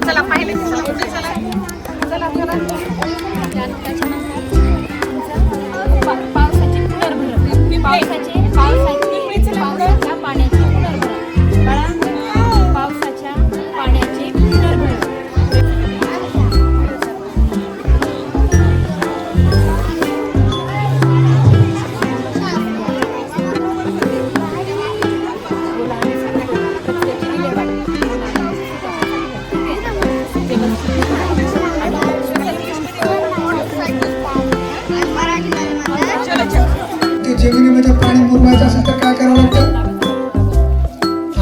再生 जमिनीमध्ये पाणी मुरवायचं असेल तर काय करावं लागतं?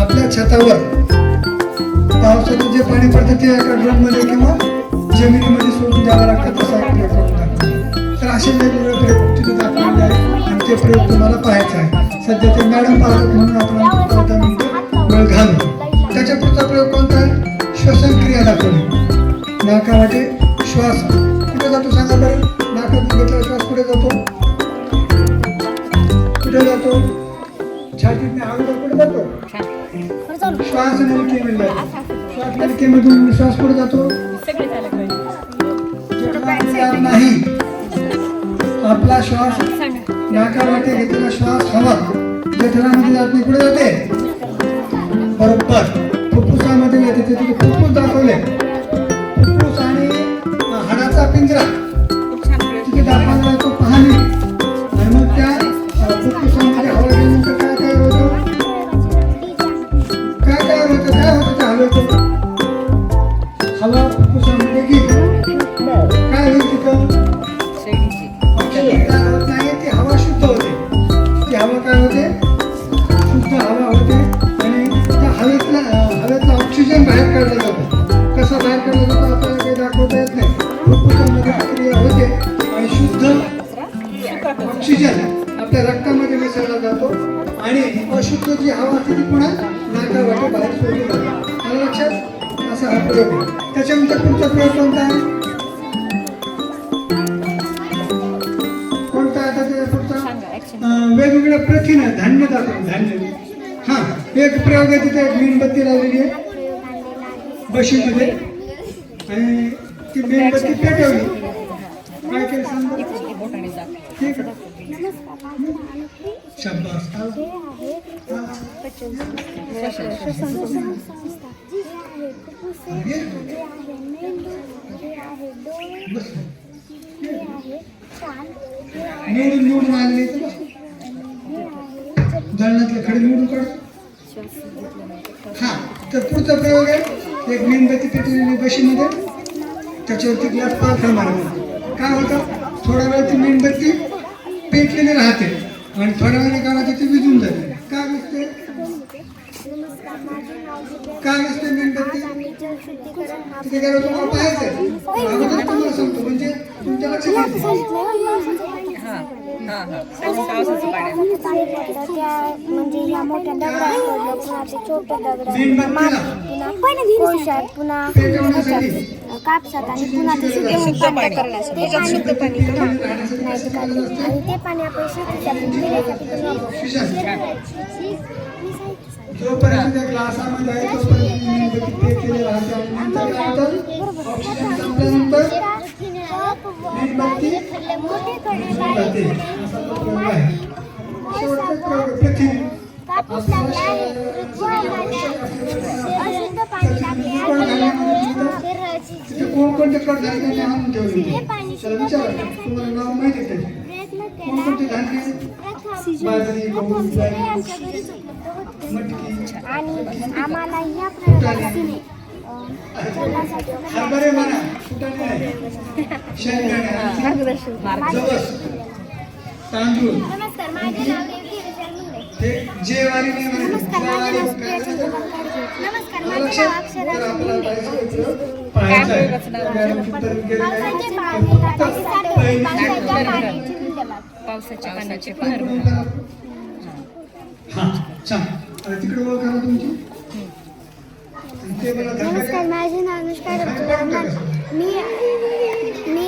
आपल्या छतावर पावसाचं जे पाणी पडतं ते एका ड्रममध्ये किंवा जमिनीमध्ये सोडून द्यावं लागतं तसा एक प्रयोग तर असे वेगवेगळे प्रयोग तिथे दाखवलेले आहेत आणि ते प्रयोग तुम्हाला पाहायचा आहे सध्या ते मॅडम पाहतात म्हणून आपण दहा मिनिटं वेळ घालू. त्याच्या पुढचा प्रयोग कोणता आहे? श्वसन क्रिया नाका वाटे श्वास कुठे जातो सांगा बरं? नाकात घेतला श्वास कुठे जातो? छातीतने अगोदर कुठे जातो. श्वास नलिकेमध्ये श्वास नलिकेमधून श्वास कुठे जातो. नाही. आपला श्वास नाकावाटे घेतलेला श्वास हवा. जठरामध्ये जात नाही कुठे जाते. जी हवा असते ती पुन्हा नाकावाटे बाहेर सोडली जाते आलं लक्षात असा हा प्रयोग आहे. त्याच्यानंतर पुढचा प्रयोग कोणता आहे? कोणता आहे आता त्याचा पुढचा? वेगवेगळ्या प्रथिन धान्य दाखवून धान्य. हा एक प्रयोग आहे तिथे एक मेणबत्ती लावलेली आहे. बशीमध्ये. आणि ती मेणबत्ती पेटवली. काय केलं सांग? ठीक आहे शाबास हा. बस. निवडून निवडून आलेले दळणातले खडे निवडून काढ हा तर पुढचा प्रयोग आहे एक मेणबत्ती पेटवलेली बशीमध्ये त्याच्यावरती ग्लास पालखा मारणार काय होतं थोडा वेळ ती मेणबत्ती पेटलेली राहते आणि थोड्या वेळाने काय होते ती विजून जाते काय दिसते काय दिसते मेणबत्ती तिथे होतं मला पाहायचं अगोदर तुम्हाला सांगतो म्हणजे तुमच्या लक्षात हा हा म्हणजे या मोठ्या दगडात पडलं पुन्हा ते छोट्या दगडात मेणबत्तीला पुन्हा कापसात आणि पुन्हा ते पाणी करण्यासाठी. ते पाणी शुद्ध पाणी नाही ते काढलं. आणि ते पाणी आपण शेतीसाठी पिण्यासाठी पण वापरू. जोपर्यंत त्या ग्लासामध्ये आहे तोपर्यंत मेणबत्ती पेटलेली राहते आणि नंतर ऑक्सिजन संपल्यानंतर मेणबत्ती जाते असा तो प्रयोग आहे शेवटचा प्रयोग आहे कोणकोणते कडधान्य त्यांनी आणून ठेवले त्याला विचारा तुम्हाला नाव माहिती आहे त्याचे प्रयत्न कोणकोणते धान्य आणि आम्हाला या प्रयोगाने नमस्कार माझे नाव. नमस्कार माझे नाव अक्षरा. पावसाचे पाणी पाण्याची पावसाच्या पाण्याचे? हा. धक्का नमस्कार. माझे नाव अनुष्का मी मी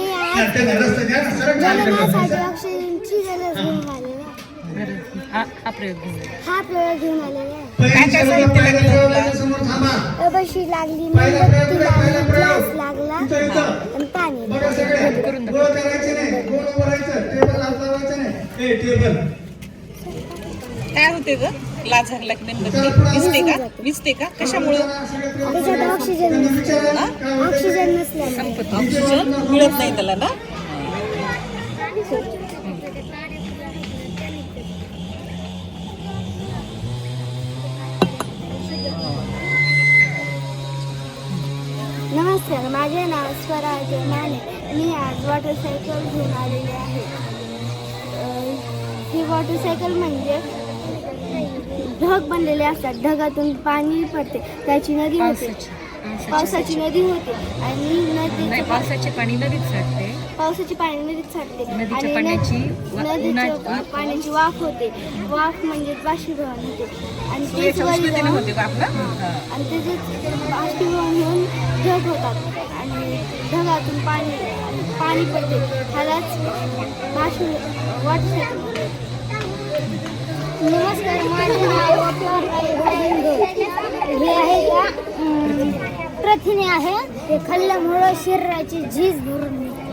हा हा. प्रयोग घेऊन हा प्रयोग घेऊन आलेला आहे. बशी लागली? पहिला प्रयोग मेणबत्ती पुढे, पहिला लागली, प्रयोग. ग्लास लागला. आणि पाणी. बघा सगळे. गोळ करायचे नाही. गोळ उभं राहायचं टेबल हात लावायचं नाही. ए टेबल काय होते ग? लाज लागला की मेणबत्ती विजते का? विजते का? कशामुळं? त्याच्यात ऑक्सिजन नसतं. ऑक्सिजन नसल्यामुळे. ऑक्सिजन मिळत नाही त्याला ना? नमस्कार माझे नाव स्वराज माने. मी आज वॉटरसायकल घेऊन आलेले आहे. ही वॉटरसायकल म्हणजे ढग बनलेले असतात. ढगातून पाणी पडते. त्याची नदी होते. पावसाची. नदी. होते. आणि नदी पावसाचे पाणी नदीत साठते. पावसाची पाणी नदीत साठते. आणि पाण्याची नद- वा- नदीच्या उन्हात- पाण्याची वाफ होते. वाफ म्हणजे बाष्पीभवन होते. आणि तेच. आणि त्याचे बाष्पीभवन ढग होतात आणि ढगातून पाणी पाणी पडते. ह्यालाच बाष्पी वॉटर नमस्कार माझे नाव हे आहे का प्रथिने आहे. ते खाल्ल्यामुळं शरीराची झीज भरून निघते.